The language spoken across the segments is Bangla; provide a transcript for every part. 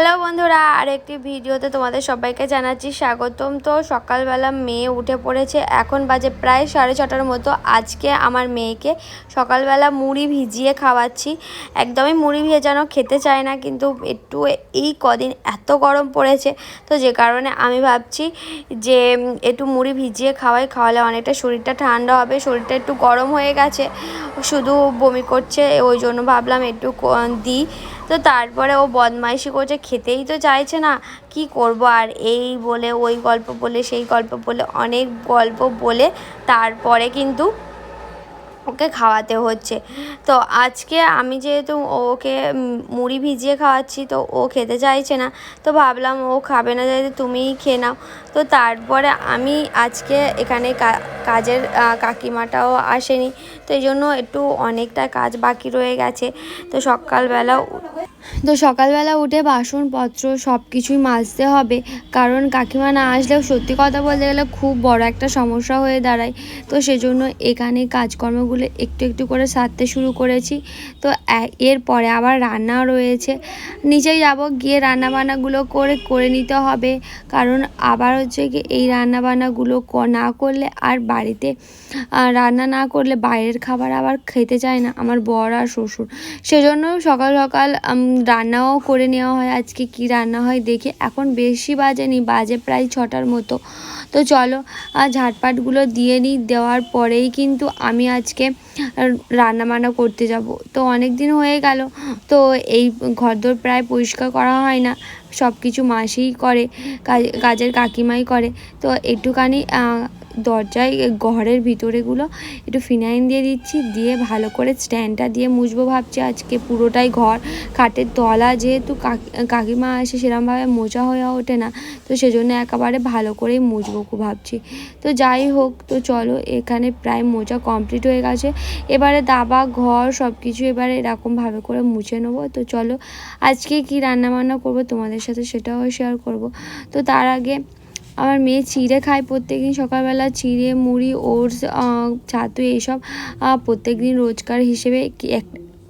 হ্যালো বন্ধুরা আর একটি ভিডিওতে তোমাদের সবাইকে জানাচ্ছি স্বাগতম। তো সকালবেলা মেয়ে উঠে পড়েছে, এখন বাজে প্রায় সাড়ে ছটার মতো। আজকে আমার মেয়েকে সকালবেলা মুড়ি ভিজিয়ে খাওয়াচ্ছি। একদমই মুড়ি ভেজানো খেতে চায় না, কিন্তু একটু এই কদিন এত গরম পড়েছে। তো যে কারণে আমি ভাবছি যে, একটু মুড়ি ভিজিয়ে খাওয়াই, খাওয়ালে অনেকটা শরীরটা ঠান্ডা হবে, শরীরটা একটু গরম হয়ে গেছে। শুধু বমি করছে, ওই জন্য ভাবলাম একটু দিই। তো তারপরে ও বদমাইশি করছে খেতেই তো চাইছে না। কি করব? আর এই বলে, ওই গল্প বলে, সেই গল্প বলে, অনেক গল্প বলে তারপরে কিন্তু ওকে খাওয়াতে হচ্ছে। তো আজকে আমি যেহেতু ওকে মুড়ি ভিজিয়ে খাওয়াচ্ছি, তো ও খেতে চাইছে না। তো ভাবলাম ও খাবে না যদি তুমিই খেয়ে নাও। তো তারপরে আমি আজকে এখানে কাজের কাকিমাটাও আসেনি। তো এই জন্য একটু অনেকটা কাজ বাকি রয়ে গেছে। তো সকালবেলা তো সকালবেলা উঠে বাসনপত্র সব কিছুই মাজতে হবে। কারণ কাকিমা না আসলেও সত্যি কথা বলতে গেলে খুব বড় একটা সমস্যা হয়ে দাঁড়ায়। তো সেজন্য এখানে কাজকর্মগুলো একটু একটু করে সারতে শুরু করেছি। তো এরপরে আবার রান্নাও রয়েছে। নিচে যাব, গিয়ে রান্নাবান্নাগুলো করে করে নিতে হবে। কারণ আবার হচ্ছে কি এই রান্নাবান্নাগুলো না করলে আর বাড়িতে রান্না না করলে বাইরের খাবার আবার খেতে চায় না আমার বর আর শ্বশুর। সেজন্য সকাল সকাল রান্নাও করে নেওয়া হয়, আজকে কি রান্না হয় দেখে এখন বেশি বাজেনি, বাজে প্রায় ছটার মতো। তো চলো আর ঝাটপাটগুলো দিয়ে নিই, দেওয়ার পরেই কিন্তু আমি আজকে রান্না বান্না করতে যাব। তো অনেক দিন হয়ে গেল, তো এই ঘরদোর প্রায় পরিষ্কার করা হয় না সব কিছু মাসিই করে কাজের কাকিমাই করে। তো একটুখানি দরজায় ঘরের ভিতরেগুলো একটু ফিনাইল দিয়ে দিচ্ছি, দিয়ে ভালো করে স্ট্যান্ডটা দিয়ে মুছবো ভাবছি। আজকে পুরোটাই ঘর, খাটের তলা যেহেতু কাকি- কাকিমা আসে সেরমভাবে মোছা হয়ে ওঠে না, তো সেজন্য একেবারে ভালো করেই মুছবো খুব ভাবছি। তো যাই হোক, তো চলো এখানে প্রায় মোছা কমপ্লিট হয়ে গেছে। এবারে দাবা, ঘর সব কিছু এবারে এরকমভাবে করে মুছে নেব। তো চলো আজকে কি রান্না বান্না করব তোমাদের সাথে সেটাও শেয়ার করব। তো তার আগে আমার মেয়ে চিড়ে খায় প্রত্যেকদিন, সকালবেলা চিড়ে, মুড়ি, ওটস ছাতু এইসব প্রত্যেক দিন রোজকার হিসেবে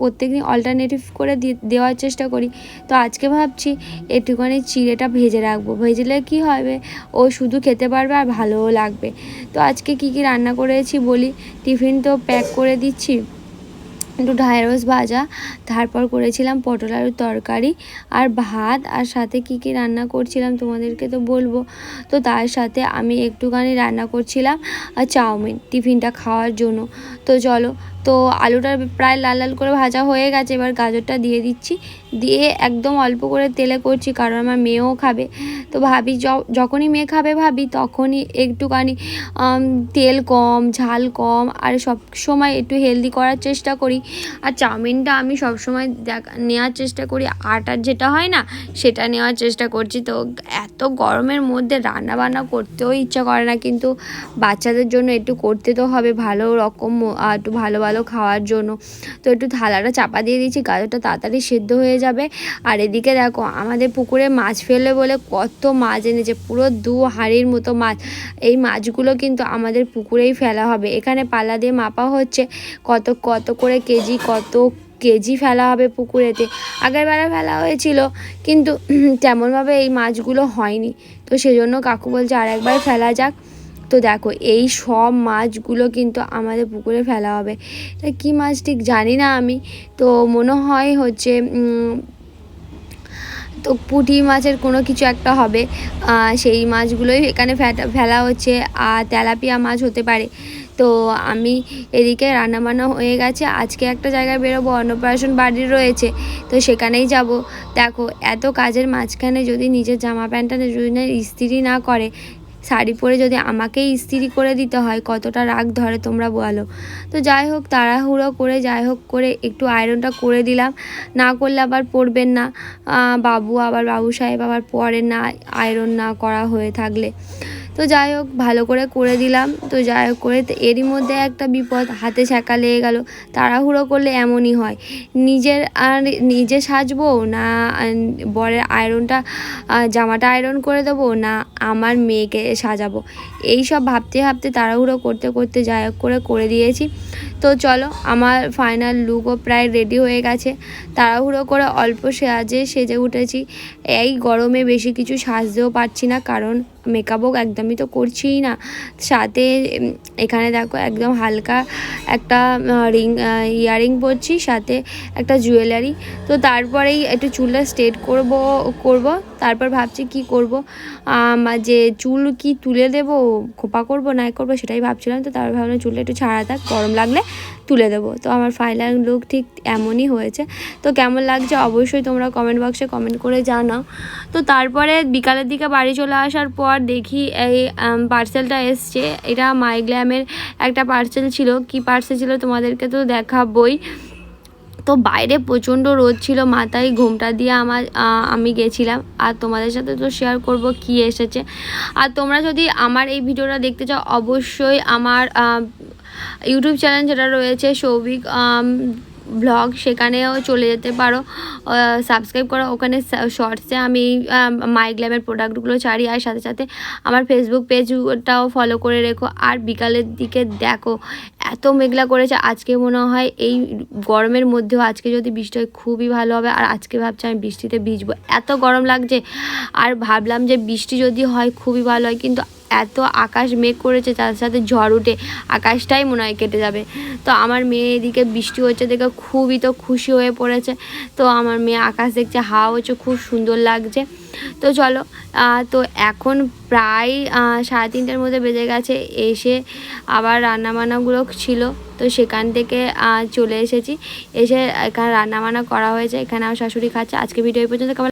প্রত্যেক দিন অল্টারনেটিভ করে দেওয়ার চেষ্টা করি। তো আজকে ভাবছি একটুখানি চিড়েটা ভেজে রাখব। ভেজলে কি হবে? ও শুধু খেতে পারবে আর ভালোও লাগবে। তো আজকে কি কি রান্না করেছি বলি? টিফিন তো প্যাক করে দিচ্ছি। একটু ঢ্যাঁড়স ভাজা, তারপর করেছিলাম পটল আলুর তরকারি আর ভাত। আর সাথে কি কি রান্না করছিলাম তোমাদেরকে তো বলব। তো তার সাথে আমি একটুখানি রান্না করছিলাম চাউমিন টিফিনটা খাওয়ার জন্য। তো চলো তো আলুটা প্রায় লাল লাল করে ভাজা হয়ে গেছে, এবার গাজরটা দিয়ে দিচ্ছি। দিয়ে একদম অল্প করে তেলে করছি, কারণ আমার মেয়েও খাবে। তো ভাবি যখনই মেয়ে খাবে ভাবি, তখনই একটুখানি তেল কম, ঝাল কম, আর সব সময় একটু হেলদি করার চেষ্টা করি। আর চাউমিনটা আমি সব সময় দেখা নেওয়ার চেষ্টা করি। আটার যেটা হয় না, সেটা নেওয়ার চেষ্টা করছি। তো এত গরমের মধ্যে রান্না বান্না করতেও ইচ্ছা করে না, কিন্তু বাচ্চাদের জন্য একটু করতে তো হবে। ভালো রকম একটু ভালো ভালো খাওয়ার জন্য। তো একটু থালাটা চাপা দিয়ে দিয়েছি গাজরটা তাড়াতাড়ি সেদ্ধ হয়ে যাবে। আর এদিকে দেখো, আমাদের পুকুরে মাছ ফেলে বলে কত মাছ এনেছে, পুরো দু হাঁড়ির মতো মাছ। এই মাছগুলো কিন্তু আমাদের পুকুরেই ফেলা হবে। এখানে পাল্লা দিয়ে মাপা হচ্ছে কত কত করে কেজি, কত কেজি ফেলা হবে পুকুরেতে। আগের বেলা ফেলা হয়েছিল, কিন্তু তেমনভাবে এই মাছগুলো হয়নি। তো সেজন্য কাকু বলছে আর একবার ফেলা যাক। তো দেখো, এই সব মাছগুলো কিন্তু আমাদের পুকুরে ফেলা হবে। তা কী মাছ ঠিক জানি না আমি। তো মনে হয় হচ্ছে তো পুঁটি মাছের কোনো কিছু একটা হবে। সেই মাছগুলোই এখানে ফেলা হচ্ছে। আর তেলাপিয়া মাছ হতে পারে। তো আমি এদিকে রান্নাবান্না হয়ে গেছে। আজকে একটা জায়গায় বেরোবো, অন্নপ্রাশন বাড়ি রয়েছে, তো সেখানেই যাব। দেখো, এত কাজের মাঝখানে যদি নিজের জামা প্যান্টটা যদি না ইস্ত্রি না করে শাড়ি পরে যদি আমাকেই ইস্ত্রি করে দিতে হয়, কতটা রাগ ধরে তোমরা বলো। তো যাই হোক, তাড়াহুড়ো করে, যাই হোক করে একটু আয়রনটা করে দিলাম। না করলে আবার পরবেন না। বাবু আবার বাবু সাহেব আবার পরে না আয়রন না করা হয়ে থাকলে। তো যাই হোক, ভালো করে করে দিলাম। তো যাই হোক, করে এরই মধ্যে একটা বিপদ হাতে ছ্যাঁকা লেগে গেল। তাড়াহুড়ো করলে এমনই হয়। নিজের আর নিজে সাজবো না বরের আয়রনটা জামাটা আয়রন করে দেবো না আমার মেয়েকে সাজাবো? এই সব ভাবতে ভাবতে তাড়াহুড়ো করতে করতে যাই হোক, করে করে দিয়েছি। তো চলো, আমার ফাইনাল লুকও প্রায় রেডি হয়ে গেছে। তাড়াহুড়ো করে অল্প সাজে সেজে উঠেছি। এই গরমে বেশি কিছু সাজতেও পারছি না কারণ মেকআপও একদমই তো করছিই না। সাথে এখানে দেখো একদম হালকা একটা রিং ইয়ারিং পরছি, সাথে একটা জুয়েলারি তো তারপরেই একটু চুলটা স্ট্রেট করব করব। তারপর ভাবছি কি করব? যে চুল কি তুলে দেব? খোপা করব না করব সেটাই ভাবছিলাম, তো তারপর ভাবলাম চুলটা একটু ছাড়া থাক, গরম লাগলে তুলে দেবো। তো আমার ফাইনাল লুক ঠিক এমনই হয়েছে। তো কেমন লাগছে অবশ্যই তোমরা কমেন্ট বক্সে কমেন্ট করে জানাও। তো তারপরে বিকালের দিকে বাড়ি চলে আসার পর দেখি এই পার্সেলটা এসছে। এটা মাইগ্ল্যামের একটা পার্সেল ছিল। কি পার্সেল ছিল তোমাদেরকে তো দেখাবই। তো বাইরে প্রচণ্ড রোদ ছিল মাথায় ঘুমটা দিয়ে আমার আমি গেছিলাম। আর তোমাদের সাথে তো শেয়ার করব কি এসেছে। আর তোমরা যদি আমার এই ভিডিওটা দেখতে চাও, অবশ্যই আমার ইউটিউব চ্যানেল যেটা রয়েছে, সৌভিক ব্লগ, সেখানেও চলে যেতে পারো। সাবস্ক্রাইব করো। ওখানে শর্টসে আমি মাইগ্ল্যামের প্রোডাক্টগুলো ছাড়ি। আর সাথে সাথে আমার ফেসবুক পেজটাও ফলো করে রেখো। আর বিকালের দিকে দেখো। এত মেঘলা করেছে, আজকে মনে হয় এই গরমের মধ্যেও আজকে যদি বৃষ্টি হয় খুবই ভালো হবে। আর আজকে ভাবছি আমি বৃষ্টিতে ভিজবো। এত গরম লাগছে, আর ভাবলাম যে বৃষ্টি যদি হয় খুবই ভালো হয়, কিন্তু এত আকাশ মেঘ করেছে, তার সাথে ঝড় উঠে আকাশটাই মনে হয় কেটে যাবে। তো আমার মেয়ে এদিকে বৃষ্টি হচ্ছে দেখে খুবই তো খুশি হয়ে পড়েছে। তো আমার মেয়ে আকাশ দেখছে, হাওয়া হচ্ছে, খুব সুন্দর লাগছে। তো চলো তো এখন প্রায় সাড়ে তিনটের মধ্যে বেজে গেছে, এসে আবার রান্নাবান্নাগুলো ছিল, তো সেখান থেকে চলে এসেছি। এসে এখানে রান্নাবান্না করা হয়েছে, এখানে আমার শাশুড়ি খাচ্ছে। আজকে ভিডিও এই পর্যন্ত